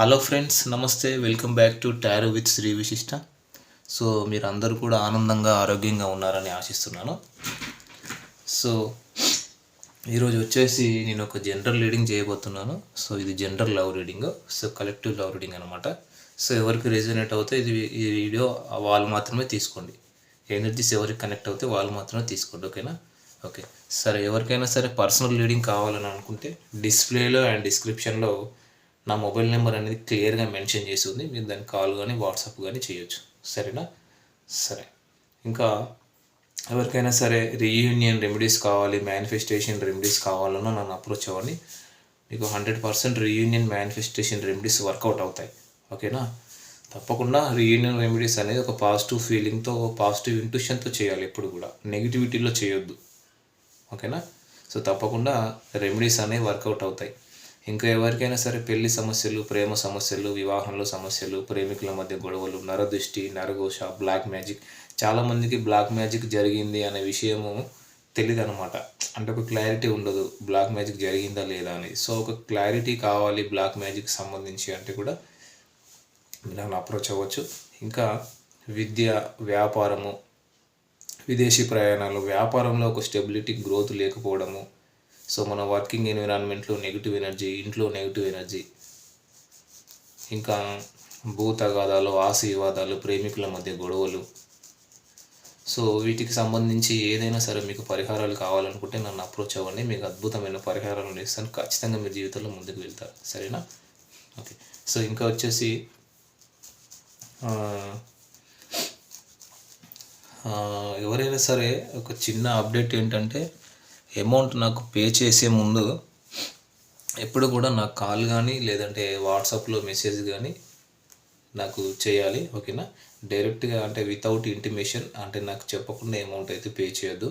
Hello friends నమస్తే. Welcome back to tarot with Shri Vishishta. So మీరు అందరూ కూడా ఆనందంగా ఆరోగ్యంగా ఉన్నారని ఆశిస్తున్నాను. సో ఈరోజు వచ్చేసి నేను ఒక జనరల్ రీడింగ్ చేయబోతున్నాను. సో ఇది general love reading. So collective love reading అనమాట సో ఎవరికి రెజనేట్ అవుతే ఇది ఈ వీడియో వాళ్ళు మాత్రమే తీసుకోండి. ఎనర్జీస్ ఎవరికి కనెక్ట్ అవుతే వాళ్ళు మాత్రమే తీసుకోండి ఓకేనా? ఓకే. సరే ఎవరికైనా సరే పర్సనల్ రీడింగ్ కావాలని అనుకుంటే డిస్ప్లేలో అండ్ డిస్క్రిప్షన్లో నా మొబైల్ నెంబర్ అనేది క్లియర్గా మెన్షన్ చేసి ఉంది. మీరు దాన్ని కాల్ కానీ వాట్సాప్ కానీ చేయొచ్చు. సరేనా? సరే. ఇంకా ఎవరికైనా సరే రీయూనియన్ రెమెడీస్ కావాలి మేనిఫెస్టేషన్ రెమెడీస్ కావాలన్నా నన్ను అప్రోచ్ అవ్వండి. మీకు hundred percent reunion manifestation remedies work out అవుతాయి. ఓకేనా? తప్పకుండా రీయూనియన్ రెమెడీస్ అనేది ఒక పాజిటివ్ ఫీలింగ్తో పాజిటివ్ ఇంట్యూషన్తో చేయాలి ఎప్పుడు కూడా. నెగిటివిటీలో చేయొద్దు. ఓకేనా? సో తప్పకుండా రెమెడీస్ అనేవి వర్కౌట్ అవుతాయి. ఇంకా ఎవరికైనా సరే పెళ్ళి సమస్యలు ప్రేమ సమస్యలు వివాహంలో సమస్యలు ప్రేమికుల మధ్య గొడవలు నరదృష్టి నరఘోష బ్లాక్ మ్యాజిక్ చాలామందికి బ్లాక్ మ్యాజిక్ జరిగింది అనే విషయము తెలియదు అనమాట అంటే ఒక క్లారిటీ ఉండదు బ్లాక్ మ్యాజిక్ జరిగిందా లేదా అని. సో ఒక క్లారిటీ కావాలి బ్లాక్ మ్యాజిక్ సంబంధించి అంటే కూడా మీరు నన్ను అప్రోచ్ అవ్వచ్చు. ఇంకా విద్య వ్యాపారము విదేశీ ప్రయాణాలు వ్యాపారంలో ఒక స్టెబిలిటీ గ్రోత్ లేకపోవడము సో మన వర్కింగ్ ఎన్విరాన్మెంట్లో నెగిటివ్ ఎనర్జీ ఇంట్లో నెగిటివ్ ఎనర్జీ ఇంకా భూతగాదాలు ఆశీర్వాదాలు ప్రేమికుల మధ్య గొడవలు. సో వీటికి సంబంధించి ఏదైనా సరే మీకు పరిహారాలు కావాలనుకుంటే నన్ను అప్రోచ్ అవ్వండి. మీకు అద్భుతమైన పరిహారాలు ఇస్తాను ఖచ్చితంగా మీ జీవితంలో ముందుకు వెళ్తారు సరేనా? ఓకే. సో ఇంకా వచ్చేసి ఎవరైనా సరే ఒక చిన్న అప్డేట్ ఏంటంటే అమౌంట్ నాకు పే చేసే ముందు ఎప్పుడు కూడా నాకు కాల్ కానీ లేదంటే వాట్సాప్లో మెసేజ్ కానీ నాకు చేయాలి ఓకేనా? డైరెక్ట్గా అంటే వితౌట్ ఇంటిమేషన్ అంటే నాకు చెప్పకుండా అమౌంట్ అయితే పే చేయొద్దు.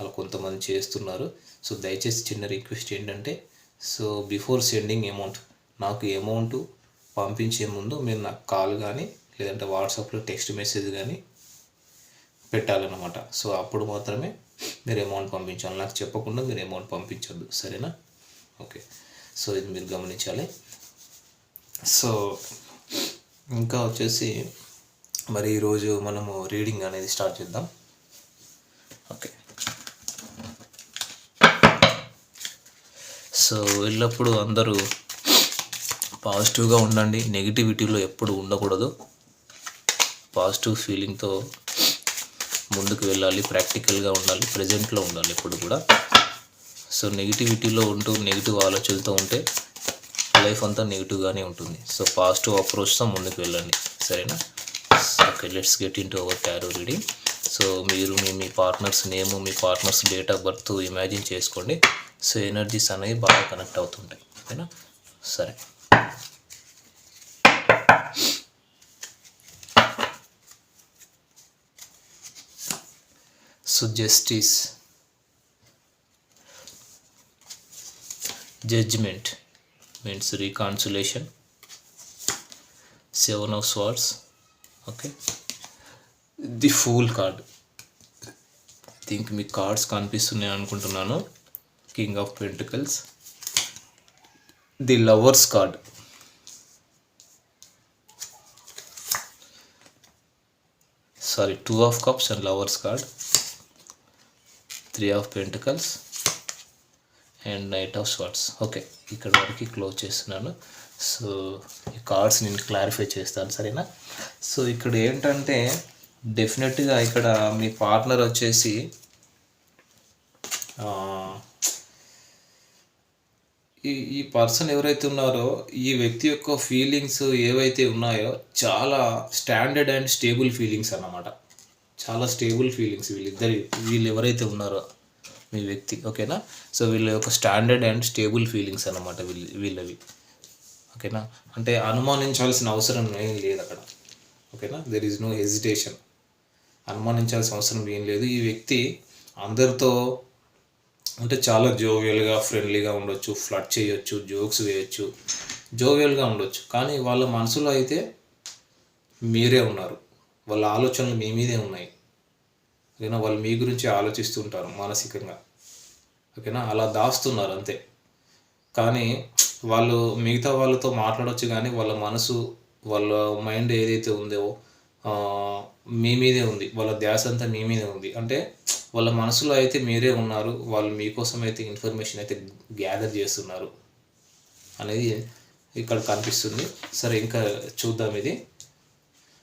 అలా కొంతమంది చేస్తున్నారు. సో దయచేసి చిన్న రిక్వెస్ట్ ఏంటంటే సో బిఫోర్ సెండింగ్ అమౌంట్ నాకు అమౌంట్ పంపించే ముందు మీరు నాకు కాల్ కానీ లేదంటే వాట్సాప్లో టెక్స్ట్ మెసేజ్ కానీ పెట్టాలన్నమాట. సో అప్పుడు మాత్రమే మీరు అమౌంట్ పంపించాలి. నాకు చెప్పకుండా మీరు అమౌంట్ పంపించొద్దు. సరేనా? ఓకే. సో ఇది మీరు గమనించాలి. సో ఇంకా వచ్చేసి మరి ఈరోజు మనము రీడింగ్ అనేది స్టార్ట్ చేద్దాం. ఓకే. సో ఎల్లప్పుడూ అందరూ పాజిటివ్గా ఉండండి. నెగిటివిటీలో ఎప్పుడు ఉండకూడదు. పాజిటివ్ ఫీలింగ్తో ముందుకు వెళ్ళాలి ప్రాక్టికల్గా ఉండాలి ప్రజెంట్లో ఉండాలి ఎప్పుడు కూడా. సో నెగిటివిటీలో ఉంటూ నెగిటివ్ ఆలోచనలతో ఉంటే లైఫ్ అంతా నెగిటివ్గానే ఉంటుంది. సో పాజిటివ్ అప్రోచ్తో ముందుకు వెళ్ళండి. సరేనా? Okay let's get into our tarot reading. So మీరు మీ మీ partners name me partner's date of birth imagine చేసుకోండి. సో ఎనర్జీస్ అనేవి బాగా కనెక్ట్ అవుతుంటాయి. ఓకేనా సరే. So justice judgement means reconciliation seven of swords okay the fool card think మీ కార్డ్స్ కనిపిస్తున్నాయి అనుకుంటున్నాను. King of pentacles the lovers card sorry two of cups and lovers card three of pentacles and knight of swords okay ఇక్కడ వరకు close చేస్తున్నాను. So ఈ cards నేను clarify చేస్తాను సరేనా? సో ఇక్కడ ఏంటంటే డెఫినెట్గా ఇక్కడ మీ పార్ట్నర్ వచ్చేసి ఈ ఈ పర్సన్ ఎవరైతే ఉన్నారో ఈ వ్యక్తి యొక్క ఫీలింగ్స్ ఏవైతే ఉన్నాయో చాలా స్టాండర్డ్ అండ్ స్టేబుల్ ఫీలింగ్స్ అన్నమాట. చాలా స్టేబుల్ ఫీలింగ్స్ వీళ్ళిద్దరి వీళ్ళు ఎవరైతే ఉన్నారో మీ వ్యక్తి ఓకేనా? సో వీళ్ళ యొక్క స్టాండర్డ్ అండ్ స్టేబుల్ ఫీలింగ్స్ అనమాట వీళ్ళ వీళ్ళవి. ఓకేనా? అంటే అనుమానించాల్సిన అవసరం ఏం లేదు అక్కడ. ఓకేనా? దెర్ ఈజ్ నో హెజిటేషన్ అనుమానించాల్సిన అవసరం ఏం లేదు. ఈ వ్యక్తి అందరితో అంటే చాలా జోవియల్గా ఫ్రెండ్లీగా ఉండొచ్చు ఫ్లడ్ చేయొచ్చు జోక్స్ వేయొచ్చు జోవియల్గా ఉండొచ్చు. కానీ వాళ్ళ మనసులో అయితే మీరే ఉన్నారు. వాళ్ళ ఆలోచనలు మీ మీదే ఉన్నాయి. ఓకేనా వాళ్ళు మీ గురించి ఆలోచిస్తుంటారు మానసికంగా. ఓకేనా? అలా దాస్తున్నారు అంతే. కానీ వాళ్ళు మిగతా వాళ్ళతో మాట్లాడవచ్చు కానీ వాళ్ళ మనసు వాళ్ళ మైండ్ ఏదైతే ఉందో మీ మీదే ఉంది. వాళ్ళ ధ్యాస అంతా మీ మీదే ఉంది. అంటే వాళ్ళ మనసులో అయితే మీరే ఉన్నారు. వాళ్ళు మీకోసం అయితే ఇన్ఫర్మేషన్ అయితే గ్యాదర్ చేస్తున్నారు అనేది ఇక్కడ కనిపిస్తుంది. సరే ఇంకా చూద్దాం ఇది.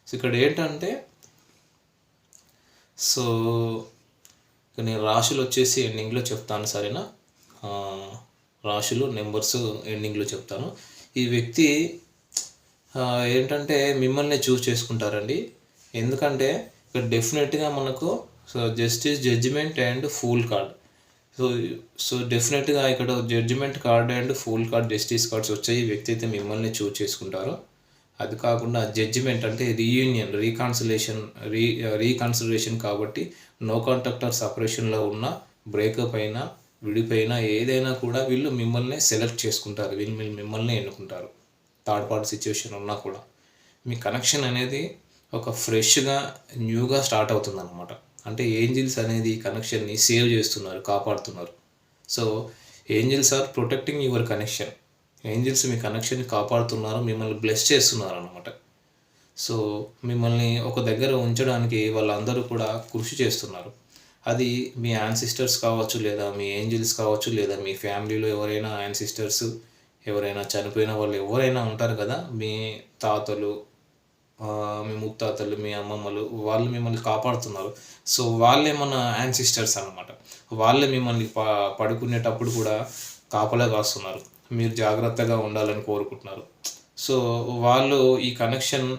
సో ఇక్కడ ఏంటంటే సో నేను రాశులు వచ్చేసి ఎండింగ్లో చెప్తాను సరేనా? రాశులు నెంబర్స్ ఎండింగ్లో చెప్తాను. ఈ వ్యక్తి ఏంటంటే మిమ్మల్ని చూస్ చేసుకుంటారండి. ఎందుకంటే ఇక్కడ డెఫినెట్గా మనకు so justice judgement and fool card so so డెఫినెట్గా ఇక్కడ judgement card and fool card justice cards వచ్చాయి ఈ వ్యక్తి అయితే మిమ్మల్ని చూస్ చేసుకుంటారు. అది కాకుండా జడ్జిమెంట్ అంటే రీయూనియన్ రీకాన్సిలేషన్ రీ రీకన్సిడరేషన్ కాబట్టి నో కాంట్రాక్టర్ సపరేషన్లో ఉన్న బ్రేకప్ అయినా విడిపోయినా ఏదైనా కూడా వీళ్ళు మిమ్మల్ని సెలెక్ట్ చేసుకుంటారు వీళ్ళు వీళ్ళు మిమ్మల్ని ఎన్నుకుంటారు. థర్డ్ పార్టీ సిచ్యువేషన్ ఉన్నా కూడా. మీ కనెక్షన్ అనేది ఒక ఫ్రెష్గా న్యూగా స్టార్ట్ అవుతుంది అనమాట అంటే ఏంజిల్స్ అనేది కనెక్షన్ని సేవ్ చేస్తున్నారు కాపాడుతున్నారు. So angels are protecting your connection angels మీ కనెక్షన్ని కాపాడుతున్నారు మిమ్మల్ని బ్లెస్ చేస్తున్నారు అనమాట సో మిమ్మల్ని ఒక దగ్గర ఉంచడానికి వాళ్ళందరూ కూడా కృషి చేస్తున్నారు. అది మీ యాన్సిస్టర్స్ కావచ్చు లేదా మీ ఏంజిల్స్ కావచ్చు లేదా మీ ఫ్యామిలీలో ఎవరైనా యాన్సిస్టర్స్ ఎవరైనా చనిపోయిన వాళ్ళు ఎవరైనా ఉంటారు కదా మీ తాతలు మీ ముత్తాతలు మీ అమ్మమ్మలు వాళ్ళు మిమ్మల్ని కాపాడుతున్నారు. సో వాళ్ళే మన యాన్సిస్టర్స్ అనమాట వాళ్ళే మిమ్మల్ని ప పడుకునేటప్పుడు కూడా కాపలా కాస్తున్నారు. మీరు జాగ్రత్తగా ఉండాలని కోరుకుంటున్నారు. సో వాళ్ళు ఈ కనెక్షన్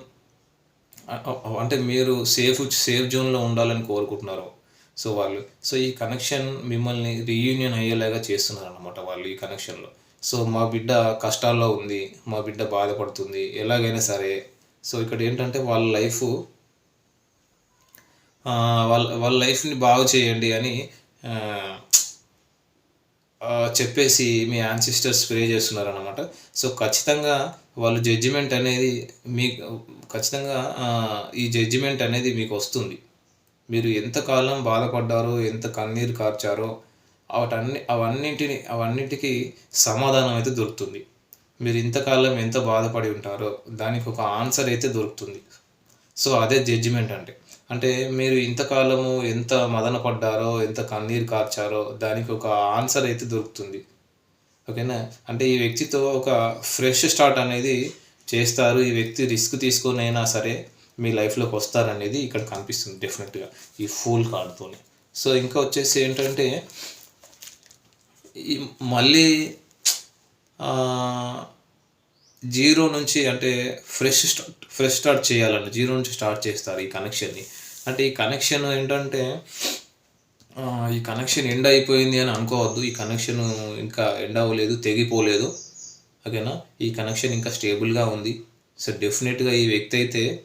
అంటే మీరు సేఫ్ సేఫ్ జోన్లో ఉండాలని కోరుకుంటున్నారు. సో వాళ్ళు సో ఈ కనెక్షన్ మిమ్మల్ని రీయూనియన్ అయ్యేలాగా చేస్తున్నారు అనమాట వాళ్ళు ఈ కనెక్షన్లో సో మా బిడ్డ కష్టాల్లో ఉంది మా బిడ్డ బాధపడుతుంది ఎలాగైనా సరే. సో ఇక్కడ ఏంటంటే వాళ్ళ లైఫ్ వాళ్ళ వాళ్ళ లైఫ్ని బాగు చేయండి అని చెప్పేసి మీ యాన్సిస్టర్స్ ప్రే చేస్తున్నారు అనమాట సో ఖచ్చితంగా వాళ్ళు జడ్జిమెంట్ అనేది మీకు ఖచ్చితంగా ఈ జడ్జిమెంట్ అనేది మీకు వస్తుంది. మీరు ఎంతకాలం బాధపడ్డారో ఎంత కన్నీరు కార్చారో వాటన్ని అవన్నింటిని అవన్నిటికీ సమాధానం అయితే దొరుకుతుంది. మీరు ఇంతకాలం ఎంత బాధపడి ఉంటారో దానికి ఒక ఆన్సర్ అయితే దొరుకుతుంది. సో అదే జడ్జిమెంట్ అంటే. అంటే మీరు ఇంతకాలము ఎంత మదన పడ్డారో ఎంత కన్నీరు కార్చారో దానికి ఒక ఆన్సర్ అయితే దొరుకుతుంది. ఓకేనా? అంటే ఈ వ్యక్తితో ఒక ఫ్రెష్ స్టార్ట్ అనేది చేస్తారు. ఈ వ్యక్తి రిస్క్ తీసుకునైనా అయినా సరే మీ లైఫ్లోకి వస్తారనేది ఇక్కడ కనిపిస్తుంది డెఫినెట్గా ఈ ఫూల్ కార్డ్తోని. సో ఇంకా వచ్చేసి ఏంటంటే ఈ మళ్ళీ జీరో నుంచి అంటే ఫ్రెష్ స్టార్ట్ ఫ్రెష్ స్టార్ట్ చేయాలండి. జీరో నుంచి స్టార్ట్ చేస్తారు ఈ కనెక్షన్ని. అంటే ఈ కనెక్షన్ ఏంటంటే ఈ కనెక్షన్ ఎండ్ అయిపోయింది అని అనుకోవద్దు. ఈ కనెక్షన్ ఇంకా ఎండ్ అవ్వలేదు తెగిపోలేదు. ఓకేనా? ఈ కనెక్షన్ ఇంకా స్టేబుల్గా ఉంది. సో డెఫినెట్గా ఈ వ్యక్తి అయితే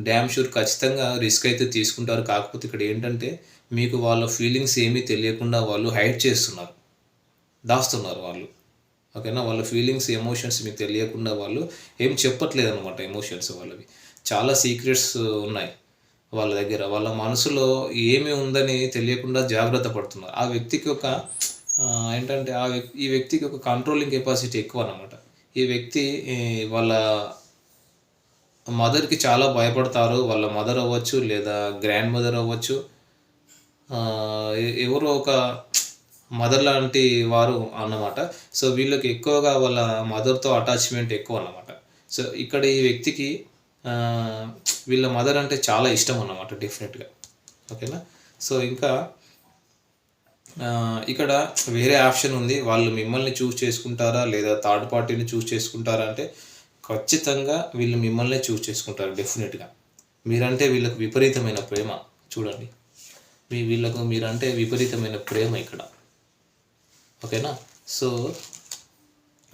డ్యామ్ షూర్ ఖచ్చితంగా రిస్క్ అయితే తీసుకుంటారు. కాకపోతే ఇక్కడ ఏంటంటే మీకు వాళ్ళ ఫీలింగ్స్ ఏమీ తెలియకుండా వాళ్ళు హైడ్ చేస్తున్నారు. దాస్తున్నారు వాళ్ళు. ఓకేనా? వాళ్ళ ఫీలింగ్స్ ఎమోషన్స్ మీకు తెలియకుండా వాళ్ళు ఏం చెప్పట్లేదు అనమాట ఎమోషన్స్ వాళ్ళవి. చాలా సీక్రెట్స్ ఉన్నాయి వాళ్ళ దగ్గర. వాళ్ళ మనసులో ఏమి ఉందని తెలియకుండా జాగ్రత్త పడుతున్నారు. ఆ వ్యక్తికి ఒక ఏంటంటే ఆ వ్యక్తి ఈ వ్యక్తికి ఒక కంట్రోలింగ్ కెపాసిటీ ఎక్కువ అనమాట ఈ వ్యక్తి వాళ్ళ మదర్కి చాలా భయపడతారు. వాళ్ళ మదర్ అవ్వచ్చు లేదా గ్రాండ్ మదర్ అవ్వచ్చు ఎవరో ఒక మదర్ లాంటి వారు అన్నమాట. సో వీళ్ళకి ఎక్కువగా వాళ్ళ మదర్తో అటాచ్మెంట్ ఎక్కువ అన్నమాట. సో ఇక్కడ ఈ వ్యక్తికి వీళ్ళ మదర్ అంటే చాలా ఇష్టం అన్నమాట డెఫినెట్గా. ఓకేనా? సో ఇంకా ఇక్కడ వేరే ఆప్షన్ ఉంది. వాళ్ళు మిమ్మల్ని చూస్ చేసుకుంటారా? లేదా థర్డ్ పార్టీని చూస్ చేసుకుంటారా అంటే ఖచ్చితంగా వీళ్ళు మిమ్మల్ని చూస్ చేసుకుంటారు డెఫినెట్గా. మీరంటే వీళ్ళకు విపరీతమైన ప్రేమ. చూడండి. మీ వీళ్ళకు మీరంటే విపరీతమైన ప్రేమ ఇక్కడ. ఓకేనా? సో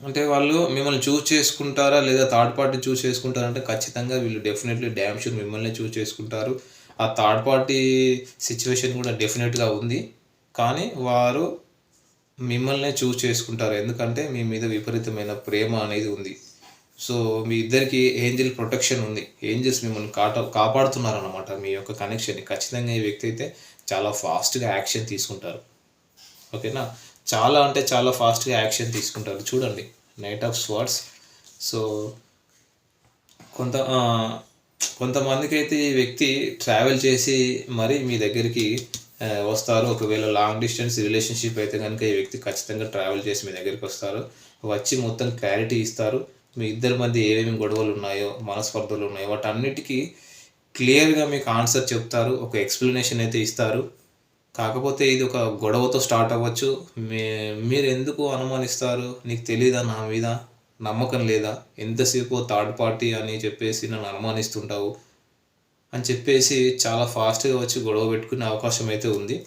అంటే వాళ్ళు మిమ్మల్ని చూస్ చేసుకుంటారా లేదా థర్డ్ పార్టీ చూస్ చేసుకుంటారా అంటే ఖచ్చితంగా వీళ్ళు డెఫినెట్లీ డ్యామ్ షూర్ మిమ్మల్ని చూస్ చేసుకుంటారు. ఆ థర్డ్ పార్టీ సిచ్యువేషన్ కూడా డెఫినెట్గా ఉంది. కానీ వారు మిమ్మల్నే చూస్ చేసుకుంటారు. ఎందుకంటే మీ మీద విపరీతమైన ప్రేమ అనేది ఉంది. సో మీ ఇద్దరికి ఏంజిల్ ప్రొటెక్షన్ ఉంది. ఏంజిల్స్ మిమ్మల్ని కాట కాపాడుతున్నారు అనమాట మీ యొక్క కనెక్షన్ని. ఖచ్చితంగా ఈ వ్యక్తి అయితే చాలా ఫాస్ట్గా యాక్షన్ తీసుకుంటారు. ఓకేనా? చాలా అంటే చాలా ఫాస్ట్గా యాక్షన్ తీసుకుంటారు. చూడండి. నైట్ ఆఫ్ స్వార్డ్స్ సో కొంత కొంతమందికి అయితే ఈ వ్యక్తి ట్రావెల్ చేసి మరి మీ దగ్గరికి వస్తారు. ఒకవేళ లాంగ్ డిస్టెన్స్ రిలేషన్షిప్ అయితే కనుక ఈ వ్యక్తి ఖచ్చితంగా ట్రావెల్ చేసి మీ దగ్గరికి వస్తారు. వచ్చి మొత్తం క్లారిటీ ఇస్తారు. మీ ఇద్దరి మధ్య ఏమేమి గొడవలు ఉన్నాయో మనస్పర్ధలు ఉన్నాయో వాటన్నిటికీ క్లియర్గా మీకు ఆన్సర్ చెప్తారు. ఒక ఎక్స్ప్లెనేషన్ అయితే ఇస్తారు. కాకపోతే ఇది ఒక గొడవతో స్టార్ట్ అవ్వచ్చు. మీ మీరు ఎందుకు అనుమానిస్తారు? నీకు తెలియదా నా మీద? నమ్మకం లేదా? ఎంతసేపు థర్డ్ పార్టీ అని చెప్పేసి నన్ను అనుమానిస్తుంటావు? అని చెప్పేసి చాలా ఫాస్ట్గా వచ్చి గొడవ పెట్టుకునే అవకాశం అయితే ఉంది.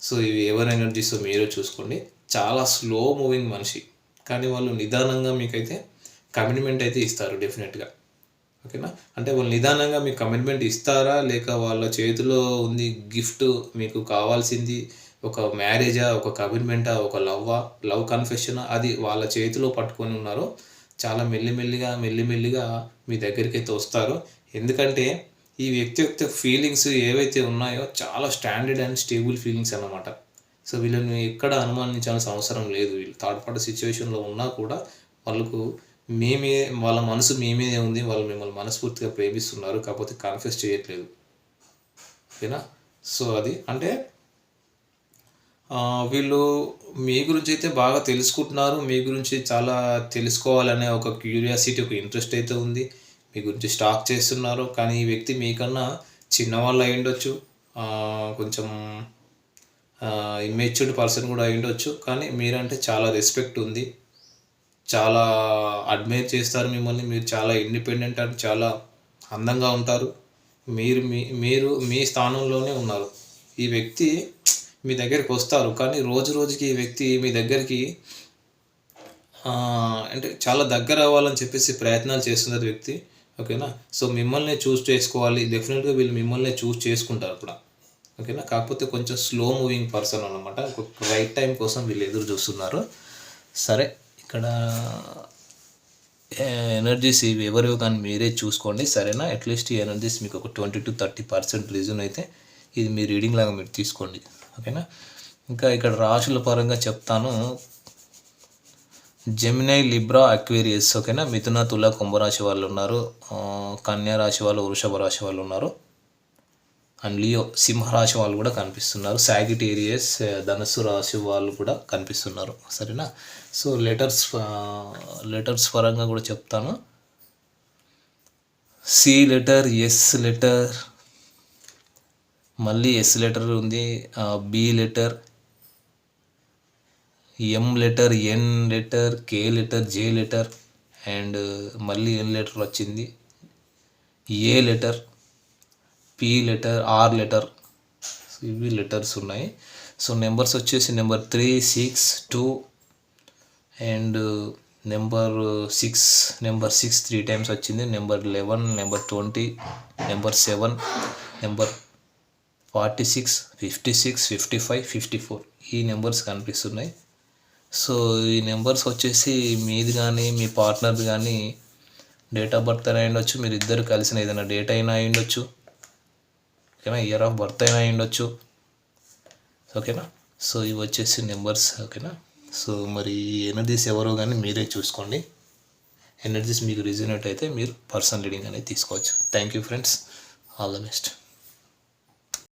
సో ఇవి ఎవరి ఎనర్జీస్ మీరే చూసుకోండి. చాలా స్లో మూవింగ్ మనిషి. కానీ వాళ్ళు నిదానంగా మీకైతే కమిట్మెంట్ అయితే ఇస్తారు డెఫినెట్గా ఓకేనా? అంటే వాళ్ళు నిదానంగా మీకు కమిట్మెంట్ ఇస్తారా? లేక వాళ్ళ చేతిలో ఉంది గిఫ్ట్ మీకు కావాల్సింది? ఒక మ్యారేజా ఒక కమిట్మెంటా ఒక లవ్వా లవ్ కన్ఫెషనా అది వాళ్ళ చేతిలో పట్టుకొని ఉన్నారో చాలా మెల్లిమెల్లిగా మెల్లిమెల్లిగా మీ దగ్గరికి అయితే వస్తారు. ఎందుకంటే ఈ వ్యక్తి యొక్క ఫీలింగ్స్ ఏవైతే ఉన్నాయో చాలా స్టాండర్డ్ అండ్ స్టేబుల్ ఫీలింగ్స్ అన్నమాట. సో వీళ్ళని ఎక్కడ అనుమానించాల్సిన అవసరం లేదు. వీళ్ళు థర్డ్ పార్టీ సిచ్యువేషన్లో ఉన్నా కూడా వాళ్ళకు మేమే వాళ్ళ మనసు మీ ఉంది వాళ్ళు మిమ్మల్ని మనస్ఫూర్తిగా ప్రేమిస్తున్నారు కాకపోతే కన్ఫ్యూస్ చేయట్లేదు. ఓకేనా? సో అది. అంటే వీళ్ళు మీ గురించి అయితే బాగా తెలుసుకుంటున్నారు మీ గురించి చాలా తెలుసుకోవాలనే ఒక క్యూరియాసిటీ ఒక ఇంట్రెస్ట్ అయితే ఉంది. మీ గురించి స్టాక్ చేస్తున్నారు కానీ ఈ వ్యక్తి మీకన్నా చిన్నవాళ్ళు అయి ఉండొచ్చు కొంచెం ఇమ్మెచ్యూర్డ్ పర్సన్ కూడా అయి ఉండొచ్చు కానీ మీరంటే చాలా రెస్పెక్ట్ ఉంది. చాలా అడ్మైర్ చేస్తారు మిమ్మల్ని. మీరు చాలా ఇండిపెండెంట్ అండ్ చాలా అందంగా ఉంటారు. మీరు మీ మీరు మీ స్థానంలోనే ఉన్నారు. ఈ వ్యక్తి మీ దగ్గరికి వస్తారు. కానీ రోజు రోజుకి ఈ వ్యక్తి మీ దగ్గరికి అంటే చాలా దగ్గర అవ్వాలని చెప్పేసి ప్రయత్నాలు చేస్తున్నారు వ్యక్తి. ఓకేనా? సో మిమ్మల్ని చూస్ చేసుకోవాలి. డెఫినెట్గా వీళ్ళు మిమ్మల్ని చూస్ చేసుకుంటారు కూడా ఓకేనా? కాకపోతే కొంచెం స్లో మూవింగ్ పర్సన్ అనమాట రైట్ టైం కోసం వీళ్ళు ఎదురు చూస్తున్నారు. సరే. ఇక్కడ eh, ఎనర్జీస్ ఇవి ఎవరివి కానీ మీరే చూసుకోండి సరేనా? అట్లీస్ట్ ఈ ఎనర్జీస్ మీకు ఒక twenty to thirty percent reason అయితే ఇది మీ రీడింగ్ లాగా మీరు తీసుకోండి ఓకేనా? ఇంకా ఇక్కడ రాశుల పరంగా చెప్తాను. జెమినై లిబ్రా అక్వేరియస్ ఓకేనా? మిథున తుల కుంభరాశి వాళ్ళు ఉన్నారు. కన్యా రాశి వాళ్ళు వృషభ రాశి వాళ్ళు ఉన్నారు. అండ్ లియో సింహరాశి వాళ్ళు కూడా కనిపిస్తున్నారు. సాగిటేరియస్ ధనుసు రాశి వాళ్ళు కూడా కనిపిస్తున్నారు. సరేనా? సో లెటర్స్ లెటర్స్ పరంగా కూడా చెప్తాను. సి లెటర్ ఎస్ లెటర్ మళ్ళీ ఎస్ లెటర్ ఉంది. B letter M letter N letter K letter J letter and మళ్ళీ ఎన్ లెటర్ వచ్చింది. A letter? P letter R letter ఇవి లెటర్స్ ఉన్నాయి. సో నెంబర్స్ వచ్చేసి number three six two and number six number six three times వచ్చింది number eleven number twenty number seven number forty six fifty six fifty five fifty four ఈ numbers కనిపిస్తున్నాయి. So ఈ numbers వచ్చేసి మీది కానీ మీ పార్ట్నర్ది కానీ date of birth అయినా ఉండొచ్చు. మీరు ఇద్దరు కలిసిన ఏదైనా డేట్ అయినా అయి ఉండొచ్చు ఓకేనా? ఇయర్ ఆఫ్ బర్త్ అయినా ఉండొచ్చు ఓకేనా? సో ఇవి వచ్చేసి నెంబర్స్ ఓకేనా? సో మరి ఎనర్జీస్ ఎవరో కానీ మీరే చూసుకోండి. ఎనర్జీస్ మీకు రిజనేట్ అయితే మీరు పర్సనల్ రీడింగ్ అనేది తీసుకోవచ్చు. Thank you friends all the best